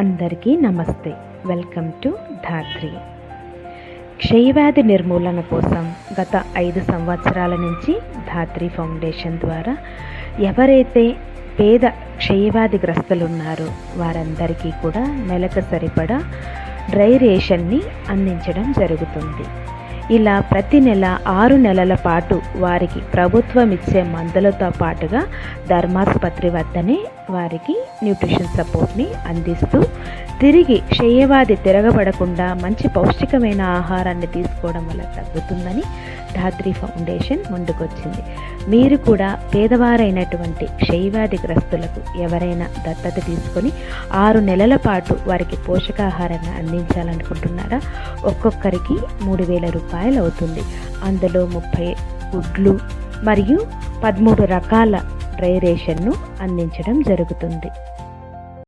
అందరికీ నమస్తే. Welcome to ధాత్రి క్షయవ్యాధి నిర్మూలన కోసం గత ఐదు సంవత్సరాల నుంచి ధాత్రి ఫౌండేషన్ ద్వారా ఎవరైతే పేద క్షయవ్యాధి గ్రస్తులు ఉన్నారో వారందరికీ కూడా నెలకు సరిపడా డ్రై రేషన్ని అందించడం జరుగుతుంది. ఇలా ప్రతి నెల ఆరు నెలల పాటు వారికి ప్రభుత్వం ఇచ్చే మందులతో పాటుగా ధర్మాసుపత్రి వద్దనే వారికి న్యూట్రిషన్ సపోర్ట్ని అందిస్తూ తిరిగి క్షయవాది తిరగబడకుండా మంచి పౌష్టికమైన ఆహారాన్ని తీసుకోవడం వల్ల తగ్గుతుందని ధాత్రి ఫౌండేషన్ ముందుకొచ్చింది. మీరు కూడా పేదవారైనటువంటి క్షయవ్యాధి గ్రస్తులకు ఎవరైనా దత్తత తీసుకొని ఆరు నెలల పాటు వారికి పోషకాహారాన్ని అందించాలనుకుంటున్నారా? ఒక్కొక్కరికి మూడు వేల రూపాయలు అవుతుంది. అందులో ముప్పై గుడ్లు మరియు పదమూడు రకాల డ్రై రేషన్ను అందించడం జరుగుతుంది.